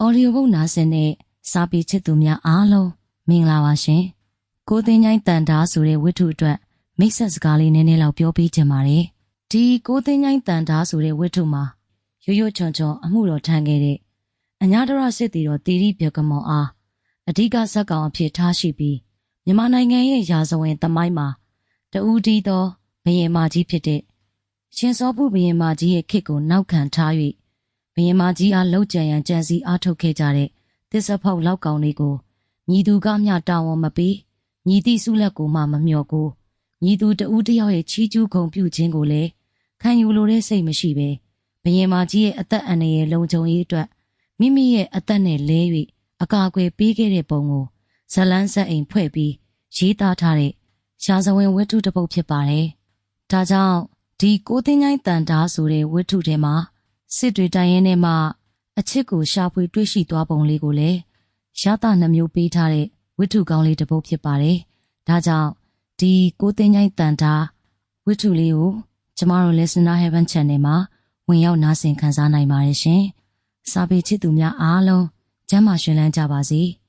အော်ဒီယိုဘုတ်နာဆင်တဲ့စာပေချစ်သူများအားလုံးမင်္ဂလာပါရှင်။ကိုသိန်းချိုင်းတန်တာဆိုတဲ့ဝတ္ထုအတွက်မိတ်ဆက်စကားလေးနည်းနည်းလောက်ပြောပြချင်ပါတယ်။ဒီကိုသိန်းချိုင်းတန်တာဆိုတဲ့ဝတ္ထုမှာရွရွချွန်ချွန်အမှုတော်ထမ်းခဲ့တဲ့အညာတရစစ်တီတော်တီရီပြကမောအားအဓိကဇက်ကောင်အဖြစ်ထားရှိပြီးမြန်မာနိုင်ငံရဲ့ရာဇဝင်သမိုင်းမှာတဦးတည်းသောဘယင်မကြီးဖြစ်တဲ့ရှင်စောပုဘယင်မကြီးရဲ့ခေတ်ကိုနောက်ခံထား၍ ဘယင်မကြီးအားလှုပ်ကြံရန်ကြံစည်အားထုတ်ခဲ့ကြတဲ့သစ္စာဖောက်လောက်ကောင်လေးကိုညီသူကမျှတာဝန်မပေးညီတိစုလက်ကိုမှမမျှော်ကိုညီသူတဦးတယောက်ရဲ့ချီးကျူးဂုဏ်ပြုခြင်းကိုလည်းခံယူလိုတဲ့စိတ်မရှိပဲဘယင်မကြီးရဲ့အသက်အန္တရာယ်လုံခြုံရေးအတွက်မိမိရဲ့အသက်နဲ့လဲ၍အကာအကွယ်ပေးခဲ့တဲ့ပုံကိုဇလန်းဆက်အိမ်ဖွဲ့ပြီးရေးသားထားတဲ့ရှားစဝင်ဝတ္ထုတစ်ပုဒ်ဖြစ်ပါတယ်။ဒါကြောင့်ဒီကိုသိန်းချိုင်းတန်တာဆိုတဲ့ဝတ္ထုထဲမှာ စစ်တွေတိုင်းရင်းထဲမှာအချစ်ကိုရှာဖွေတွေ့ရှိသွားပုံလေးကိုလည်းရသနှမျိုးပေးထားတဲ့ဝတ္ထုကောင်းလေးတစ်ပုဒ်ဖြစ်ပါတယ်။ဒါကြောင့်ဒီကိုသိန်းချိုင်းတန်တာဝတ္ထုလေးကိုကျမတို့ Listener Heaven Channel မှာဝင်ရောက်နားဆင်ခန်းစားနိုင်ပါတယ်ရှင်။စာပေချစ်သူများအားလုံးကျမ်းမာရှင်လန်းကြပါစေ။